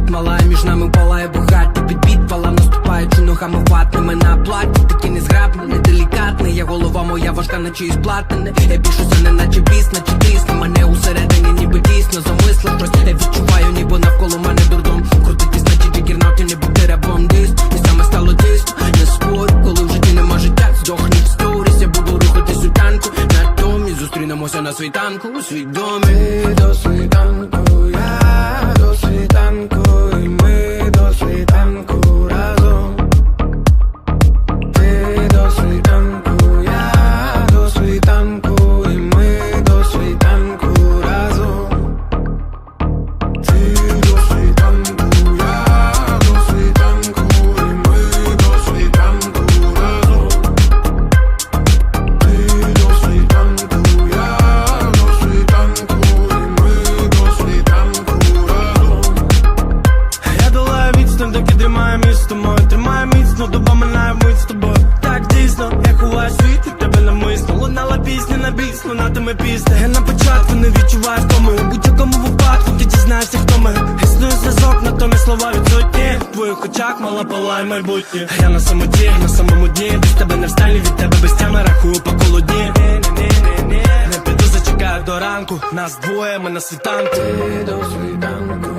тут малає, між нами палає багаття під підпалам наступаючи ногами ватними на платі Такі незграбні, неделікатний Я голова моя важка, на чиїсь платини. Я бішуся, не наче біс, наче тисне Мене усередині, ніби дійсно замисла щось. Я відчуваю, ніби навколо мене дурдом. Крутитись, наче джигернавті, не бути рабом І саме стало дійсно, не спорю, коли в житті нема життя, здохні в сторіс Я буду рухатись у танку. Натомість зустрінемося на світанку у свідомі. Досвід моє міцно, доба минає мить з тобою. Так дійсно, я ховаю світ від тебе намисно Лунала пісня на біс, лунатиме пісня. Я на початку не відчуваю втоми. У будь-якому випадку ти дізнаєшся, хто ми. Існує зв'язок, натомість слова відсутні. В твоїх очах мала палає майбутнє. Я на самоті, на самому дні. Без тебе не встані, від тебе без тями рахую по колодні Не піду, зачекаю до ранку. Нас двоє, ми на світанку. До світанку,